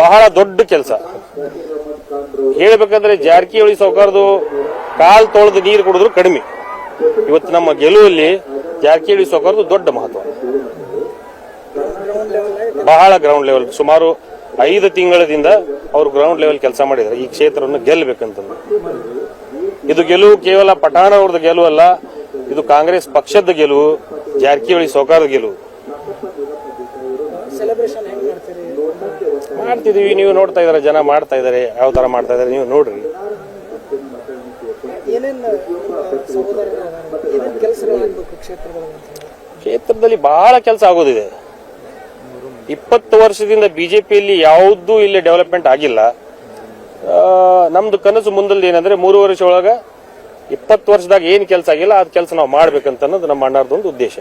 ಬಹಳ ದೊಡ್ಡ ಕೆಲಸ. ಹೇಳ್ಬೇಕಂದ್ರೆ ಜಾರಕಿಹೊಳಿ ಸೌಕಾರದು ಕಾಲ್ ತೊಳೆದು ನೀರು ಕುಡಿದ್ರು ಕಡಿಮೆ. ಇವತ್ತು ನಮ್ಮ ಗೆಲುವಲ್ಲಿ ಜಾರಕಿಹೊಳಿ ಸೌಕಾರದು ದೊಡ್ಡ ಮಹತ್ವ. ಬಹಳ ಗ್ರೌಂಡ್ ಲೆವೆಲ್ ಸುಮಾರು ಐದು ತಿಂಗಳದಿಂದ ಅವರು ಗ್ರೌಂಡ್ ಲೆವೆಲ್ ಕೆಲಸ ಮಾಡಿದ್ದಾರೆ. ಈ ಕ್ಷೇತ್ರವನ್ನು ಗೆಲ್ಲಬೇಕಂತಂದು ಇದು ಗೆಲುವು ಕೇವಲ ಪಠಾಣ ಅವ್ರದ್ದು ಗೆಲುವಲ್ಲ, ಇದು ಕಾಂಗ್ರೆಸ್ ಪಕ್ಷದ ಗೆಲುವು, ಜಾರಕಿಹೊಳಿ ಸೌಕಾರದ ಗೆಲುವು. ಸೆಲೆಬ್ರೇಷನ್ ಹೆಂಗ್ ಮಾಡ್ತೀರಿ? ಮಾಡ್ತಿದೀವಿ ನೀವು ನೋಡ್ತಾ ಇದಾರೆ ಜನ ಮಾಡ್ತಾ ಇದಾರೆ ಯಾವ ತರ ಮಾಡ್ತಾ ಇದಾರೆ ನೀವು ನೋಡ್ರಿ. ಏನೇನ್ ಕ್ಷೇತ್ರದಲ್ಲಿ ಬಹಳ ಕೆಲಸ ಆಗೋದಿದೆ. ಇಪ್ಪತ್ತು ವರ್ಷದಿಂದ ಬಿಜೆಪಿಯಲ್ಲಿ ಯಾವುದೂ ಇಲ್ಲಿ ಡೆವಲಪ್ಮೆಂಟ್ ಆಗಿಲ್ಲ. ನಮ್ದು ಕನಸು ಮುಂದಲ್ದು ಏನಂದ್ರೆ ಮೂರು ವರ್ಷ ಒಳಗ ಇಪ್ಪತ್ತು ವರ್ಷದಾಗ ಏನ್ ಕೆಲಸ ಆಗಿಲ್ಲ ಅದ್ ಕೆಲಸ ನಾವು ಮಾಡ್ಬೇಕಂತ ಅನ್ನೋದು ನಮ್ಮ ಅಣ್ಣಾರ್ದೊಂದು ಉದ್ದೇಶ.